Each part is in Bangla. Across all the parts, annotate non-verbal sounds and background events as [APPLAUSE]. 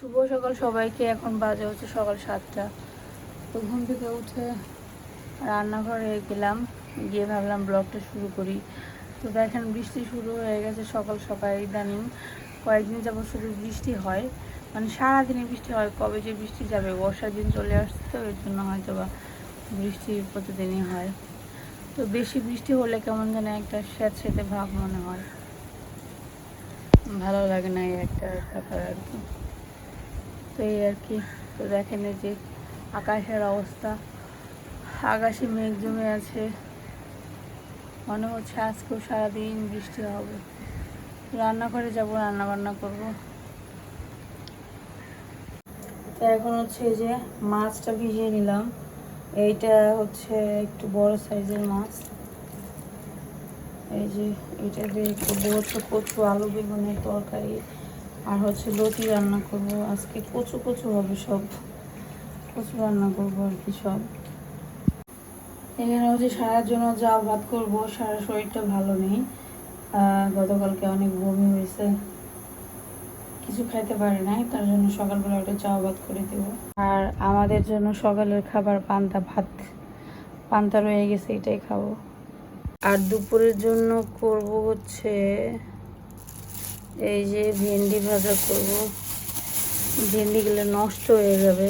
শুভ সকাল সবাইকে। এখন বাজে হচ্ছে সকাল সাতটা। তো ঘুম থেকে উঠে রান্নাঘরে গেলাম। গিয়ে ভাবলাম ব্লগটা শুরু করি। তো দেখেন, বৃষ্টি শুরু হয়ে গেছে সকাল সকাল ইদানিং। কয়েকদিন যাবত শুধু বৃষ্টি হয়। মানে সারাদিনে বৃষ্টি হয়, কবে যে বৃষ্টি যাবে, বর্ষার দিন চলে আসছে তো, এর জন্য হয়তো বা বৃষ্টি প্রতিদিনই হয়। তো বেশি বৃষ্টি হলে কেমন যেন একটা স্যাঁতস্যাঁতে ভাব মনে হয়। ভালো লাগে না এই একটা ব্যাপার আর কি। তো এই আর কি। তো দেখেন এই যে আকাশের অবস্থা। আকাশে মেঘ জমে আছে। মনে হচ্ছে আজকেও সারাদিন বৃষ্টি হবে। রান্নাঘরে যাব রান্না বান্না করব। তো এখন হচ্ছে যে মাছটা ভিজিয়ে নিলাম। এইটা হচ্ছে একটু বড় সাইজের মাছ। এই যে এটা দিয়ে একটু বড়, কচু, আলু বেগুনের তরকারি। আর হচ্ছে লতি রান্না করব। আজকে কচু কচু হবে সব। কচু রান্না করব আর কি সব। এখানে হচ্ছে সারার জন্য যা ভাত করব। সারা শরীরটা ভালো নেই। গতকালকে অনেক বমি হয়েছে। কিছু খাইতে পারি নাই, তার জন্য সকালবেলা ওটা চা ভাত করে দেব। আর আমাদের জন্য সকালের খাবার পান্তা ভাত। পান্তা রয়ে গেছে, এটাই খাব। আর দুপুরের জন্য করব হচ্ছে এই যে ভেন্ডি ভাজা করব। ভেন্ডিগুলো নষ্ট হয়ে যাবে,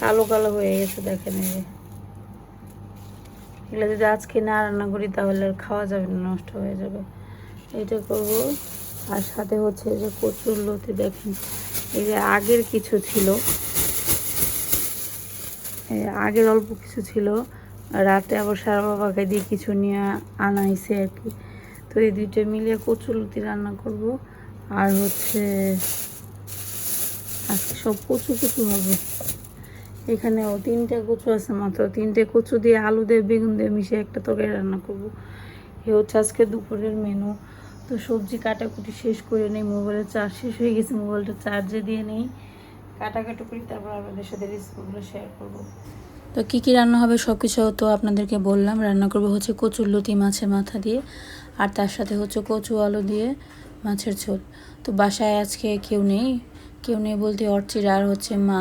কালো কালো হয়ে গেছে দেখেন এই যে। এগুলো যদি আজকে না রান্না করি তাহলে আর খাওয়া যাবে না, নষ্ট হয়ে যাবে। এটা করব। আর সাথে হচ্ছে যে কচুর লতি দেখেন, এই যে আগের কিছু ছিল। আগের অল্প কিছু ছিল। রাতে আবার সারা বাবাকে দিয়ে কিছু নিয়ে আনা হয়েছে আর কি। তো এই দুইটা মিলিয়ে কচুর লতি রান্না করব। আর হচ্ছে আজকে সব কচু কচু হবে। এখানেও তিনটে কচু আছে মাত্র। তিনটে কচু দিয়ে আলু দিয়ে বেগুন দিয়ে মিশিয়ে একটা তরকারি রান্না করব। এ হচ্ছে আজকে দুপুরের মেনু তো সবজি কাটাকুটি শেষ করে নেই মোবাইলের চার্জ শেষ হয়ে গেছে মোবাইলটা চার্জে দিয়ে নেই। কাটাকাটি করি, তারপর আপনাদের সাথে রেসিপিগুলো শেয়ার করব। তো কী কী রান্না হবে সব কিছু তো আপনাদেরকে বললাম। রান্না করব হচ্ছে কচুর লতি মাছের মাথা দিয়ে, আর তার সাথে হচ্ছে কচু আলু দিয়ে মাছের ঝোল। তো বাসায় আজকে কেউ নেই। কেউ নেই বলতে অর্চির আর হচ্ছে মা,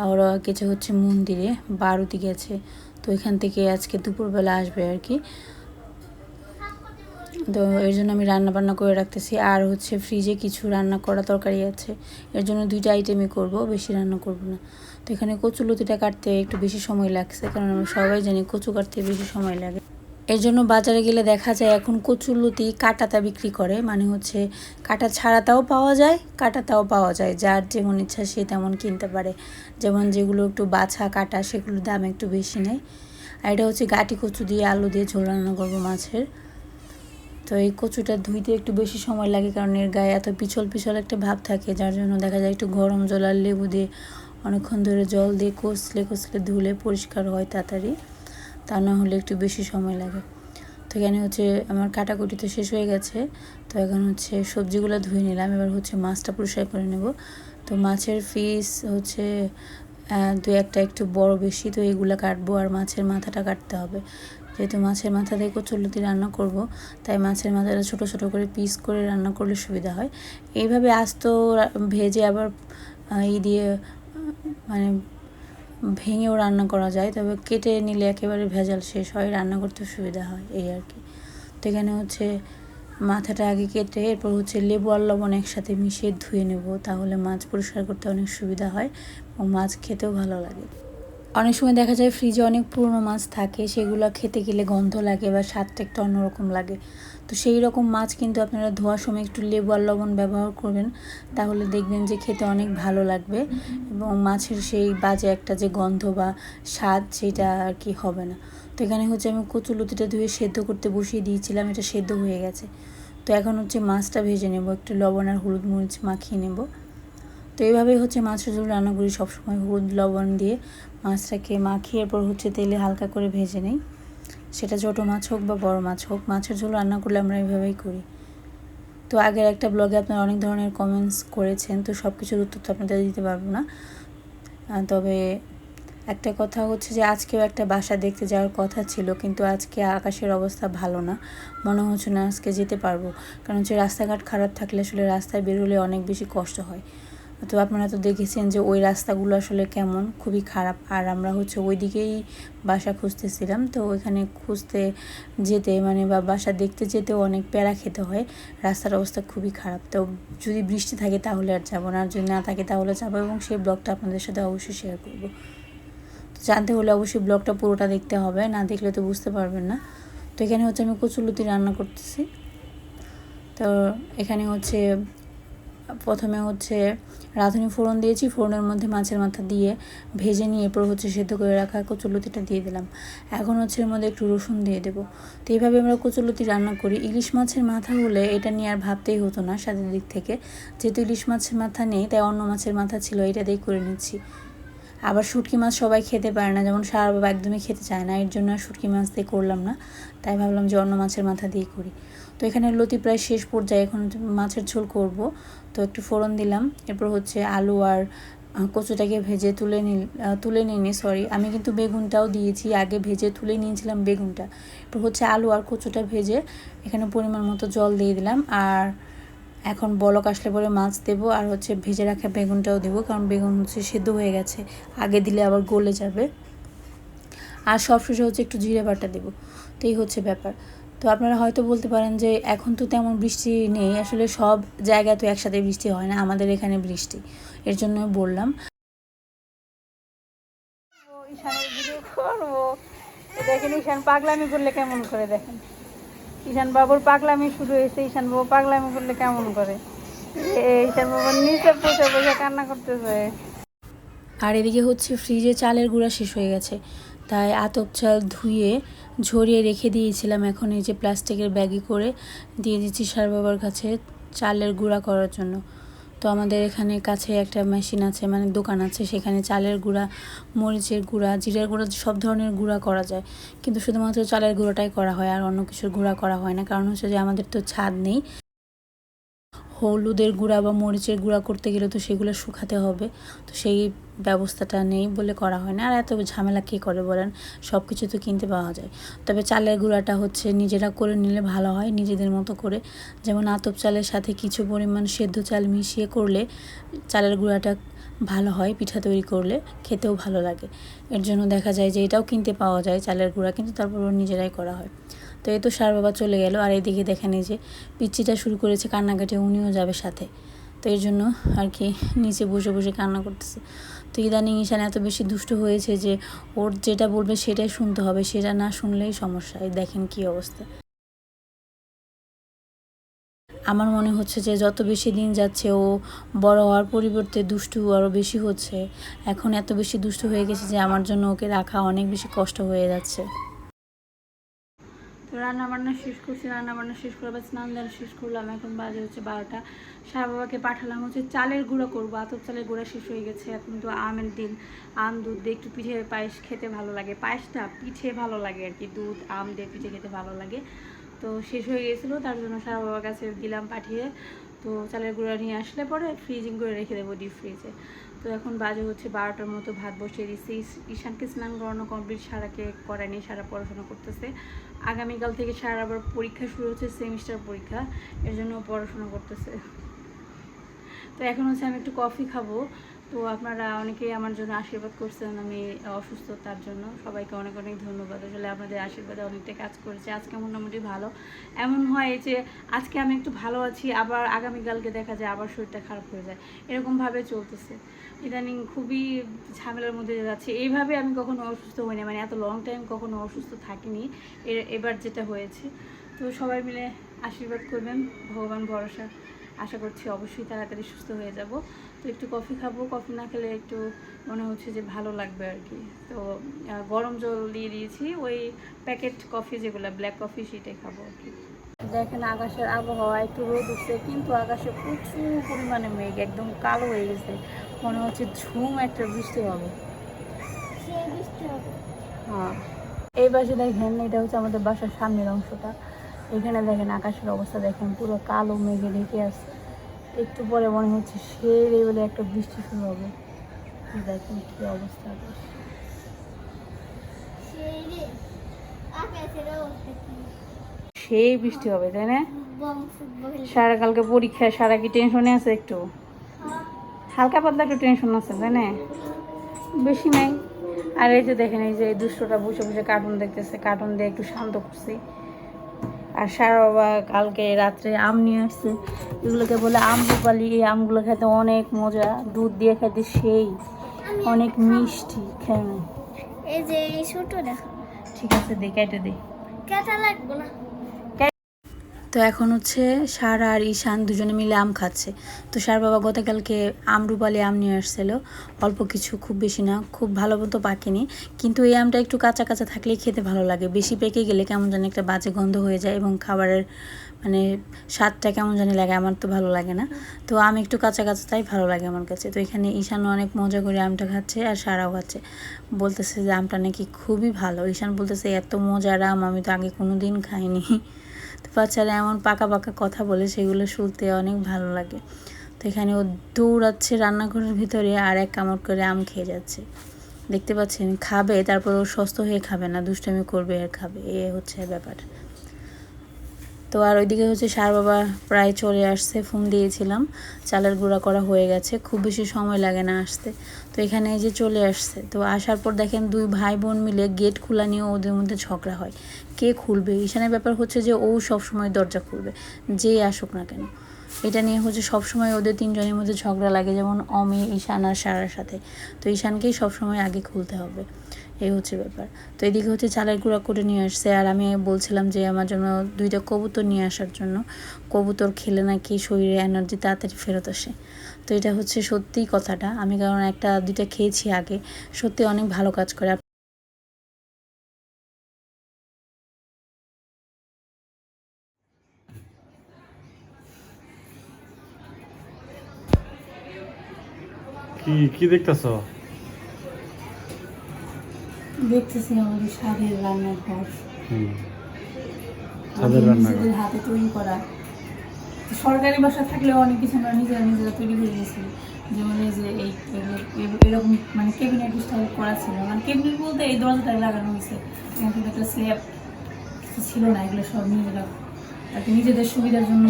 আর ওরা গেছে হচ্ছে মন্দিরে, বারুতি গেছে। তো এখান থেকে আজকে দুপুরবেলা আসবে আর কি। তো এর জন্য আমি রান্না বান্না করে রাখতেছি। আর হচ্ছে ফ্রিজে কিছু রান্না করা তরকারি আছে। এর জন্য দুইটা আইটেমই করব, বেশি রান্না করব না। তো এখানে কচু লতিটা কাটতে একটু বেশি সময় লাগছে, কারণ আমরা সবাই জানি কচু কাটতে বেশি সময় লাগে। এর জন্য বাজারে গেলে দেখা যায় এখন কচুর লতি কাটাতা বিক্রি করে। মানে হচ্ছে কাটা ছাড়াতাও পাওয়া যায় কাটাতাও পাওয়া যায়। যার যেমন ইচ্ছা সে তেমন কিনতে পারে। যেমন যেগুলো একটু বাছা কাটা, সেগুলোর দাম একটু বেশি নেয়। আর এটা হচ্ছে গাটি কচু দিয়ে আলু দিয়ে ঝোল রান্না করব মাছের। তো এই কচুটা ধুইতে একটু বেশি সময় লাগে কারণ এর গায়ে এত পিছল পিছল একটা ভাব থাকে। যার জন্য দেখা যায় একটু গরম জল আর লেবু দিয়ে অনেকক্ষণ ধরে জল দিয়ে কষলে কষলে ধুলে পরিষ্কার হয় তাড়াতাড়ি। তা না হলে একটু বেশি সময় লাগে। তো এখানে হচ্ছে আমার কাটাকুটি তো শেষ হয়ে গেছে। তো এখন হচ্ছে সবজিগুলো ধুয়ে নিলাম। এবার হচ্ছে মাছটা পরিষ্কার করে নেব। তো মাছের ফিস হচ্ছে দু একটা একটু বড় বেশি। তো এগুলো কাটবো আর মাছের মাথাটা কাটতে হবে। যেহেতু মাছের মাথা দিয়ে কচুলতি রান্না করব, তাই মাছের মাথাটা ছোট ছোট করে পিস করে রান্না করলে সুবিধা হয়। এইভাবে আস্ত ভেজে আবার ই দিয়ে মানে ভেঙেও রান্না করা যায়, তবে কেটে নিলে একেবারে ভেজাল শেষ হয়, রান্না করতে সুবিধা হয়, এই আর কি। তো এখানে হচ্ছে মাথাটা আগে কেটে এরপর হচ্ছে লেবু আর লবণ একসাথে মিশিয়ে ধুয়ে নেব, তাহলে মাছ পরিষ্কার করতে অনেক সুবিধা হয় এবং মাছ খেতেও ভালো লাগে। অনেক সময় দেখা যায় ফ্রিজে অনেক পুরনো মাছ থাকে, সেগুলো খেতে গেলে গন্ধ লাগে বা স্বাদটা একটু অন্যরকম লাগে। তো সেই রকম মাছ কিন্তু আপনারা ধোয়ার সময় একটু লেবু আর লবণ ব্যবহার করবেন, তাহলে দেখবেন যে খেতে অনেক ভালো লাগবে এবং মাছের সেই বাজে একটা যে গন্ধ বা স্বাদ সেটা আর কি হবে না। তো এখানে হচ্ছে আমি কচু লতিটা ধুয়ে সেদ্ধ করতে বসিয়ে দিয়েছিলাম, এটা সেদ্ধ হয়ে গেছে। তো এখন হচ্ছে মাছটা ভেজে নেব, একটু লবণ আর হলুদ মরিচ মাখিয়ে নেব। তো এইভাবেই হচ্ছে মাছের ঝোল রান্না করি সবসময়, হলুদ, লবণ দিয়ে মাছটাকে মাখিয়ে এরপর হচ্ছে তেলে হালকা করে ভেজে নেই। সেটা ছোটো মাছ হোক বা বড় মাছ হোক, মাছের ঝোল রান্না করলে আমরা এইভাবেই করি। তো আগের একটা ব্লগে আপনারা অনেক ধরনের কমেন্টস করেছেন, তো সব কিছুর উত্তর তো আপনাদের দিতে পারব না। তবে একটা কথা হচ্ছে যে আজকেও একটা বাসা দেখতে যাওয়ার কথা ছিল, কিন্তু আজকে আকাশের অবস্থা ভালো না। মনে হচ্ছে না আজকে যেতে পারব। কারণ হচ্ছে রাস্তাঘাট খারাপ থাকলে আসলে রাস্তায় বেরোলে অনেক বেশি কষ্ট হয়। তো আপনারা তো দেখেছেন যে ওই রাস্তাগুলো আসলে কেমন, খুবই খারাপ। আর আমরা হচ্ছে ওই দিকেই বাসা খুঁজতেছিলাম। তো ওইখানে খুঁজতে যেতে মানে বা বাসা দেখতে যেতেও অনেক প্যারা খেতে হয়। রাস্তার অবস্থা খুবই খারাপ। তো যদি বৃষ্টি থাকে তাহলে আর যাব না। আর যদি না থাকে তাহলে যাব এবং সেই ব্লগটা আপনাদের সাথে অবশ্যই শেয়ার করব। তো জানতে হলে অবশ্যই ব্লগটা পুরোটা দেখতে হবে। না দেখলে তো বুঝতে পারবেন না। তো এখানে হচ্ছে আমি কচুলুতি রান্না করতেছি। তো এখানে হচ্ছে প্রথমে হচ্ছে রাঁধুনি ফোড়ন দিয়েছি, ফোড়নের মধ্যে মাছের মাথা দিয়ে ভেজে নিয়ে এরপর হচ্ছে সেদ্ধ করে রাখা কচুলতিটা দিয়ে দিলাম। এখন হচ্ছে এর মধ্যে একটু রসুন দিয়ে দেবো। তো এইভাবে আমরা কচুলতি রান্না করি। ইলিশ মাছের মাথা হলে এটা নিয়ে আর ভাবতেই হতো না স্বাদের দিক থেকে। যেহেতু ইলিশ মাছের মাথা নেই, তাই অন্য মাছের মাথা ছিল, এটা দিয়ে করে নিচ্ছি। আবার শুটকি মাছ সবাই খেতে পারে না। যেমন সারা বাবা একদমই খেতে চায় না। এর জন্য আর শুটকি মাছ দিয়ে করলাম না। তাই ভাবলাম যে অন্য মাছের মাথা দিয়ে করি। তো এখানে লতি প্রায় শেষ পর্যায়ে এখন মাছের ঝোল করব। তো একটু ফোড়ন দিলাম। এরপর হচ্ছে আলু আর কচুটাকে ভেজে তুলে আহ, তুলে নিইনি সরি আমি কিন্তু বেগুনটাও দিয়েছি। আগে ভেজে তুলে নিয়েছিলাম বেগুনটা। এরপর হচ্ছে আলু আর কচুটা ভেজে এখানে পরিমাণ মতো জল দিয়ে দিলাম। আর এখন বলক আসলে পরে মাছ দেবো আর হচ্ছে ভেজে রাখা বেগুনটাও দেবো, কারণ বেগুন হচ্ছে সেদ্ধ হয়ে গেছে। আগে দিলে আবার গলে যাবে। আর সবশেষে হচ্ছে একটু জিরে বাটা দেবো। তো এই হচ্ছে ব্যাপার। তো আপনারা হয়তো বলতে পারেন যে, এখন তো তেমন বৃষ্টি নেই। আসলে সব জায়গায় তো একসাথে বৃষ্টি হয় না, আমাদের এখানে বৃষ্টি। এর জন্য বললাম। দেখেন ঈশান পাগলামি করলে কেমন করে দেখেন? ঈশান বাবুর পাগলামি শুরু হয়েছে। ঈশান বাবু পাগলামি করলে কেমন করে? ঈশান বাবুর নিচে বসে বসে কান্না করতেছে। আর এদিকে হচ্ছে ফ্রিজে চালের গুঁড়া শেষ হয়ে গেছে। তাই আতপ চাল ধুয়ে, ঝরিয়ে রেখে দিয়েছিলাম। এখন এই যে প্লাস্টিকের ব্যাগে করে দিয়ে দিচ্ছি সার বাবার কাছে চালের গুঁড়া করার জন্য। তো আমাদের এখানে কাছে একটা মেশিন আছে মানে দোকান আছে, সেখানে চালের গুঁড়া, মরিচের গুঁড়া, জিরের গুঁড়া, সব ধরনের গুঁড়া করা যায়। কিন্তু শুধুমাত্র চালের গুঁড়োটাই করা হয় আর অন্য কিছুর গুঁড়া করা হয় না। কারণ হচ্ছে যে আমাদের তো ছাদ নেই। হলুদের গুঁড়া বা মরিচের গুঁড়া করতে গেলে তো সেগুলো শুকাতে হবে। তো সেই ব্যবস্থাটা নেই বলে করা হয় না। আর এত ঝামেলা কে করে বলেন? সব কিছু তো কিনতে পাওয়া যায়। তবে চালের গুঁড়াটা হচ্ছে নিজেরা করে নিলে ভালো হয়, নিজেদের মতো করে। যেমন আতপ চালের সাথে কিছু পরিমাণ সেদ্ধ চাল মিশিয়ে করলে চালের গুঁড়াটা ভালো হয় পিঠা তৈরি করলে, খেতেও ভালো লাগে। এর জন্য দেখা যায় যে এটাও কিনতে পাওয়া যায় চালের গুঁড়া, কিন্তু তারপরও নিজেরাই করা হয়। তো এই তো সার বাবা চলে গেল। আর এইদিকে দেখেন এই যে পিচ্চিটা শুরু করেছে কান্নাকাটি, উনিও যাবে সাথে। তো এর জন্য আর কি নিচে বসে বসে কান্না করতেছে। তো ইদানিং ঈশান এত বেশি দুষ্ট হয়েছে যে ওর যেটা বলবে সেটাই শুনতে হবে, সেটা না শুনলেই সমস্যা। এই দেখেন কি অবস্থা। আমার মনে হচ্ছে যে যত বেশি দিন যাচ্ছে ও বড় হওয়ার পরিবর্তে দুষ্টু আরও বেশি হচ্ছে। এখন এত বেশি দুষ্টু হয়ে গেছে যে আমার জন্য ওকে রাখা অনেক বেশি কষ্ট হয়ে যাচ্ছে। তো রান্না বান্না শেষ করছি রান্না বান্না শেষ করে স্নান দান শেষ করলাম। এখন বাজে হচ্ছে বারোটা। সারা বাবাকে পাঠালাম হচ্ছে চালের গুঁড়া করব। আতপ চালের গুঁড়া শেষ হয়ে গেছে। এখন তো আমের দিন। আম দুধ দিয়ে একটু পিঠে পায়েস খেতে ভালো লাগে। পায়েসটা পিঠে ভালো লাগে আর কি। দুধ, আম দিয়ে পিঠে খেতে ভালো লাগে। তো শেষ হয়ে গেছিল। তার জন্য সারা বাবার কাছে দিলাম পাঠিয়ে তো চালের গুঁড়া নিয়ে আসলে পরে ফ্রিজিং করে রেখে দেবো ডিপ ফ্রিজে তো এখন বাজে হচ্ছে বারোটার মতো, ভাত বসিয়ে দিচ্ছে ঈশানকে স্নান করানো কমপ্লিট সারাকে করায়নি, সারা পড়াশোনা করতেছে। আগামীকাল থেকে সারা আবার পরীক্ষা শুরু হচ্ছে সেমিস্টার পরীক্ষা। এর জন্য পড়াশোনা করতেছে। তো এখন হচ্ছে আমি একটু কফি খাব। তো আপনারা অনেকেই আমার জন্য আশীর্বাদ করছেন আমি অসুস্থতার জন্য। সবাইকে অনেক অনেক ধন্যবাদ। আসলে আপনাদের আশীর্বাদে অনেকটা কাজ করেছে। আজকে মোটামুটি ভালো। এমন হয় যে আজকে আমি একটু ভালো আছি, আবার আগামীকালকে দেখা যায় আবার শরীরটা খারাপ হয়ে যায়। এরকমভাবে চলতেছে। ইদানিং খুবই ঝামেলার মধ্যে যাচ্ছে। এইভাবে আমি কখনো অসুস্থ হইনি মানে এত লং টাইম কখনো অসুস্থ থাকিনি। এবার যেটা হয়েছে। তো সবাই মিলে আশীর্বাদ করবেন। ভগবান ভরসা। আশা করছি অবশ্যই তাড়াতাড়ি সুস্থ হয়ে যাব। তো একটু কফি খাব কফি না খেলে একটু মনে হচ্ছে যে ভালো লাগবে আর কি। তো গরম জল দিয়ে দিয়েছি ওই প্যাকেট কফি যেগুলো ব্ল্যাক কফি সেটাই খাব আর কি। দেখেন আকাশের আবহাওয়া একটু রোদ উঠছে কিন্তু আকাশে প্রচুর পরিমাণে মেঘ একদম কালো হয়ে গেছে। মনে হচ্ছে ঝুম একটা বৃষ্টি হবে। হ্যাঁ। এই পাশে দেখেন এটা হচ্ছে আমাদের বাসার সামনের অংশটা। এখানে দেখেন আকাশের অবস্থা দেখেন পুরো কালো মেঘে ঢেকে আছে। একটু পরে মনে হচ্ছে সেই লেভেলে একটা বৃষ্টি শুরু হবে। দেখেন কি অবস্থা সেই বৃষ্টি হবে, তাই না? সারা কালকে পরীক্ষা, সারা কি টেনশনে আছে একটু? হালকা পাতলা একটু টেনশন আছে, তাই না? বেশি নাই। আর এই যে দেখেন, এই যে দুষ্টটা বসে বসে কার্টুন দেখতেছে কার্টুন দিয়ে একটু শান্ত করছি। আর সারা বাবা কালকে রাত্রে আম নিয়ে আসছে। এগুলোকে বলে আম রূপালি। এই আমগুলো খেতে অনেক মজা। দুধ দিয়ে খেতে সেই অনেক মিষ্টি খেয়ে। এই যে এই ছোট দেখো ঠিক আছে দে কেটে দে। কেটা লাগবো না। তো এখন হচ্ছে সার আর ঈশান দুজনে মিলে আম খাচ্ছে। তো সার বাবা গতকালকে আম রূপালি আম নিয়ে আসছিল। অল্প কিছু, খুব বেশি না, খুব ভালো মতো পাকেনি। কিন্তু এই আমটা একটু কাঁচা কাঁচা থাকলেই খেতে ভালো লাগে। বেশি পেকে গেলে কেমন জানি একটা বাজে গন্ধ হয়ে যায় এবং খাবারের মানে স্বাদটা কেমন জানি লাগে, আমার তো ভালো লাগে না। তো আম একটু কাঁচা কাঁচা, তাই ভালো লাগে আমার কাছে। তো এখানে ঈশানও অনেক মজা করে আমটা খাচ্ছে আর সারাও খাচ্ছে। বলতেছে যে আমটা নাকি খুবই ভালো। ঈশান বলতেছে, এত মজার আম, আমি তো আগে কোনো দিন খাইনি। বাচ্চারা এমন পাকা পাকা কথা বলে সেগুলো শুনতে অনেক ভালো লাগে। তো এখানে ও দৌড়াচ্ছে রান্নাঘরের ভিতরে আর এক কামড় করে আম খেয়ে যাচ্ছে। দেখতে পাচ্ছেন, খাবে, তারপর ও সুস্থ হয়ে খাবে না, দুষ্টামি করবে আর খাবে। এ হচ্ছে ব্যাপার। তো আর ওইদিকে হচ্ছে সার বাবা প্রায় চলে আসছে, ফোন দিয়েছিলাম, চালের গুঁড়া করা হয়ে গেছে, খুব বেশি সময় লাগে না আসতে। তো এখানে এই যে চলে আসছে, তো আসার পর দেখেন দুই ভাই বোন মিলে গেট খোলা নিয়ে ওদের মধ্যে ঝগড়া হয়। কে খুলবে? ঈশানের ব্যাপার হচ্ছে যে, ও সব সময় দরজা খুলবে, যে আসুক না কেন। এটা নিয়ে হচ্ছে সবসময় ওদের তিনজনের মধ্যে ঝগড়া লাগে, যেমন অমি, ঈশান আর সারার সাথে। তো ঈশানকেই সবসময় আগে খুলতে হবে, এই হচ্ছে ব্যাপার। তো এদিকে হচ্ছে চালের গুঁড়া করে নিয়ে আসছে, আর আমি বলছিলাম যে, আমার জন্য দুইটা কবুতর নিয়ে আসার জন্য। কবুতর খেলে নাকি শরীরে এনার্জি তাড়াতাড়ি ফেরত আসে। তো এটা হচ্ছে সত্যিই কথাটা। আমি কারণ একটা দুইটা খেয়েছি আগে। সত্যি অনেক ভালো কাজ করে। কি কি দেখতেছ? দেখতেছি আমাদের স্বাদের রান্নার ঘর ছাদের রান্নাঘর। হাতে তৈরি করা। সরকারি বাসা থাকলেও অনেক কিছু আমরা নিজেরা নিজেরা তৈরি করে গেছি যেমন এই যে এই এরকম মানে ক্যাবিনেট স্টাইল করা ছিল। মানে ক্যাবিনেট বলতে এই দরজাটা লাগানো হয়েছে। এখানে কিন্তু একটা স্ল্যাব ছিল না এগুলো সব নিজেরা আর নিজেদের সুবিধার জন্য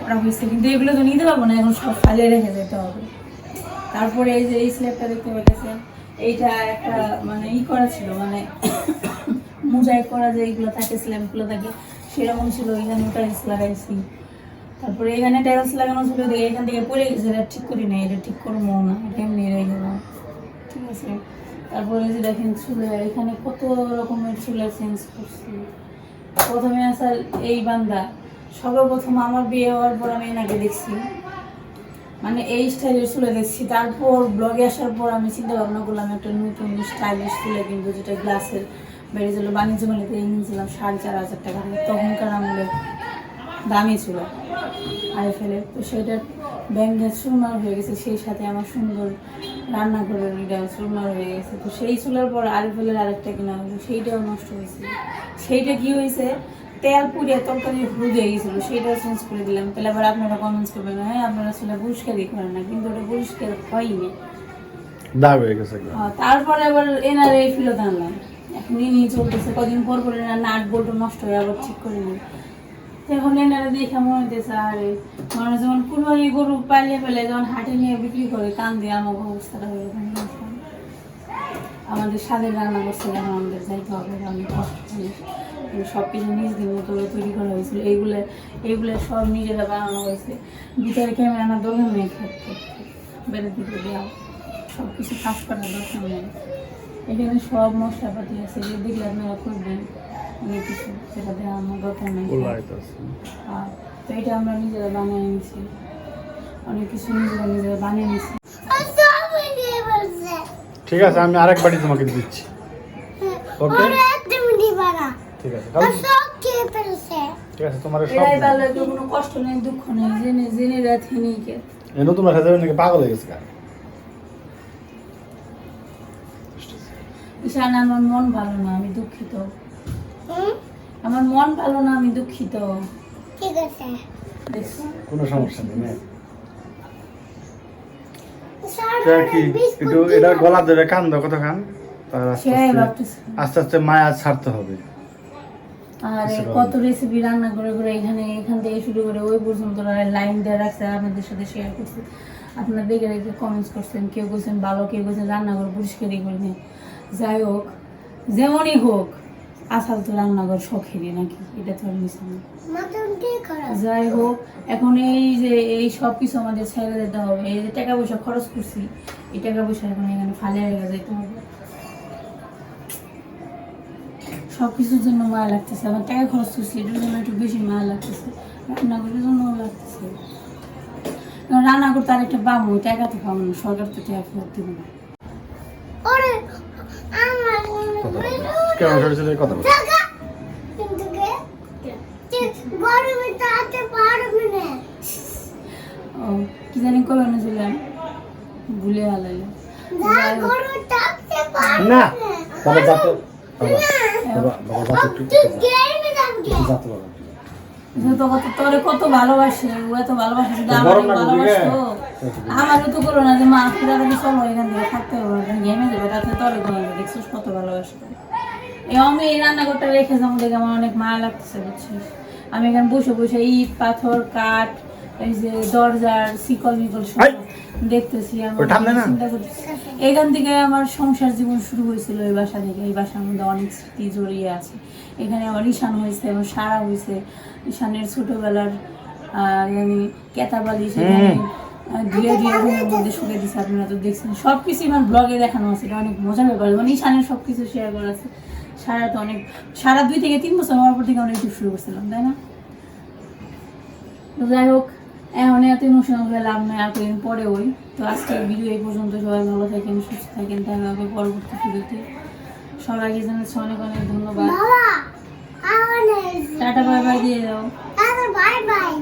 করা হয়েছে। কিন্তু এগুলো তো নিতে পারব না এখন সব ফালিয়ে রেখে যেতে হবে। তারপরে এই যে এই স্ল্যাবটা দেখতে পাচ্ছেন এইটা একটা মানে ই করা ছিল মানে [COUGHS] মোজাইক করা যে এইগুলো থাকে স্ল্যাবগুলো থাকে, সেরকম ছিল, এখানে টাইলস লাগাইছি। তারপরে এখানে টাইলস লাগানো ছিল দেখে এখান থেকে পড়ে গেছে, এটা ঠিক করি না এটা ঠিক করব না, এটা এমনি রয়ে গেল। ঠিক আছে? তারপরে যে দেখেন চুলে, এখানে কত রকমের চুলে চেঞ্জ করছি। প্রথমে আসার এই বান্দা, সর্বপ্রথম আমার বিয়ে হওয়ার পর আমি এনাকে দেখছি। মানে এই স্টাইলের চুলে দেখছি। তারপর ব্লগে আসার পর আমি চিন্তা ভাবনা করলাম, একটা নতুন স্টাইলিশ চুলে কিনবো, যেটা গ্লাসের বেরিয়েছিল বাণিজ্য মেলাতে কিনছিলাম সাড়ে চার হাজার টাকা তখনকার আমলে দামি ছিল আরে ফেলে তো সেটার ব্যাঙ্গে চুরমার হয়ে গেছে, সেই সাথে আমার সুন্দর রান্নাঘরের ওইটা চুরমার হয়ে গেছে। তো সেই চুলার পর আরে ফেলের আরেকটা কিনা হলো, সেইটাও নষ্ট হয়েছে। সেইটা কি হয়েছে? তেল পুড়িয়ে তরকারি হয়ে গেছিল সেইটাও চেঞ্জ করে দিলাম। তাহলে আবার আপনারা কমেন্টস করবেন হ্যাঁ আপনারা চুলা পরিষ্কারই করেন না। কিন্তু ওটা পরিষ্কার হয়নি। দাগ হয়ে গেছে তারপরে আবার এনার ফিরত আনলাম। এখন নিয়ে চলতেছে কদিন পর পর এনার নাট বল্ট নষ্ট হয়ে আবার ঠিক করে নিই এখন এনারা দেখে মনে হইতেছে আরে মানুষ যেমন কুরবানি গরু পাইলে পেলে যখন হাটে নিয়ে বিক্রি করে কান দিয়ে আমার অবস্থাটা হয়ে আমাদের স্বাদের রান্না করছে এখন আমাদের যাইতে হবে আমি কষ্ট করি সব কিছু নিজ দিন মতো তৈরি করা হয়েছিল। এইগুলো এইগুলো সব নিজেরা বানানো হয়েছে। ভিতরে ক্যামেরা আনার দরকার নেই থাকতে বেড়ে দিতে দেওয়া সব কিছু কাজ করার দরকার নেই। এখানে সব মশলাপাতি আছে যে দেখলে আপনারা করবেন। অনেক কিছু সেটা দেওয়া আমার দরকার নেই। আর তো এটা আমরা নিজেরা বানিয়ে নিয়েছি অনেক কিছু নিজেরা নিজেরা বানিয়ে নিয়েছি ঠিক আছে আমি আরেক বাড়ি তোমাকে দিচ্ছি। ওকে ওরা দিবা না ঠিক আছে কাল- সব খেয়ে ফেলছে? ঠিক আছে তোমার সব এরাই ভালো কেউ কোনো কষ্ট নেই দুঃখ নেই জেনে জেনে রাখি নেই কে। এ নতুন বাসা যাবে নাকি? পাগল হয়ে গেছে গা। ঈশান আমার মন ভালো না আমি দুঃখিত। আমার মন ভালো না আমি দুঃখিত। ঠিক আছে। কোনো সমস্যা নেই কি একটু এটা গলা ধরে কান দাও কত খান আস্তে আস্তে ভাবতেছি। আস্তে আস্তে মায়া ছাড়তে হবে। আর কত রেসিপি রান্না করে করে এখানে এখান থেকে শুরু করে ওই পর্যন্ত লাইন দিয়ে রাখছে আপনাদের সাথে শেয়ার করছি। আপনারা দেখে দেখে কমেন্টস করছেন কেউ বলছেন ভালো কেউ বলছেন রান্নাঘর পরিষ্কারই করি নেই। যাই হোক যেমনই হোক আসাল তো রান্নাঘর শখেরই নাকি? এটা তো আর মিশে না। যাই হোক এখন এই যে এই সব কিছু আমাদের ছেড়ে দিতে হবে। এই যে টাকা পয়সা খরচ করছি এই টাকা পয়সা এখন এখানে ফালিয়ে রেখে যেতে হবে। সব কিছুর জন্য মায়া লাগতেছে। আমার টাকা খরচ করছি এটার জন্য একটু বেশি মায়া লাগতেছে। রান্নাঘরের জন্য লাগতেছে। রান্না করতে আর একটা পাবো টাকা তো পাবো না। সরকার তো টাকা ফেরত দেবো না ওরে আমার কেমন কথা বল কে? জানি ছিলাম ভুলে হালাইলে না বাবা যাতে বাবা বাবা একটু যাতে বাবা কত তোরে কত ভালোবাসে ও এত ভালোবাসে শুধু আমার ভালোবাসতো? আমারও তো করো না যে মা তাড়াতাড়ি চলো এখান থেকে থাকতে হবে। গেমে যাবে তাতে তোরে দেখছিস কত ভালোবাসে। আমি এই রান্নাঘরটা রেখে যাব দেখে আমার অনেক মায়া লাগতেছে বুঝছিস? আমি এখানে বসে বসে ইট পাথর কাঠ এই যে দরজার শিকল মিকল সব দেখতেছি আমার? চিন্তা করতেছি। এখান থেকে আমার সংসার জীবন শুরু হয়েছিল এই বাসা থেকে। এই বাসার মধ্যে অনেক স্মৃতি জড়িয়ে আছে। এখানে আমার ঈশান হয়েছে এবং সারা হয়েছে। ঈশানের ছোটবেলার আহ, মানে কেতাবালি সেখানে ধুয়ে ধুয়ে রুমের মধ্যে শুকে দিচ্ছে আপনারা তো দেখছেন। সব কিছু আমার ব্লগে দেখানো আছে এটা অনেক মজার ব্যাপার। মানে ঈশানের সব কিছু শেয়ার করা আছে। সারা তো অনেক সারা দুই থেকে তিন বছর হওয়ার পর থেকে অনেক শুরু করছিলাম তাই না? তো যাই হোক এখন এত ইমোশনাল হয়ে লাভ নেই এতদিন পরে ওই তো আজকে ভিডিও এই পর্যন্ত সবাই ভালো থাকেন সুস্থ থাকেন দেখা হবে পরবর্তী ভিডিওতে। সবাইকে জানাচ্ছি অনেক অনেক ধন্যবাদ। টাটা বাই বাই দিয়ে দাও। Bye bye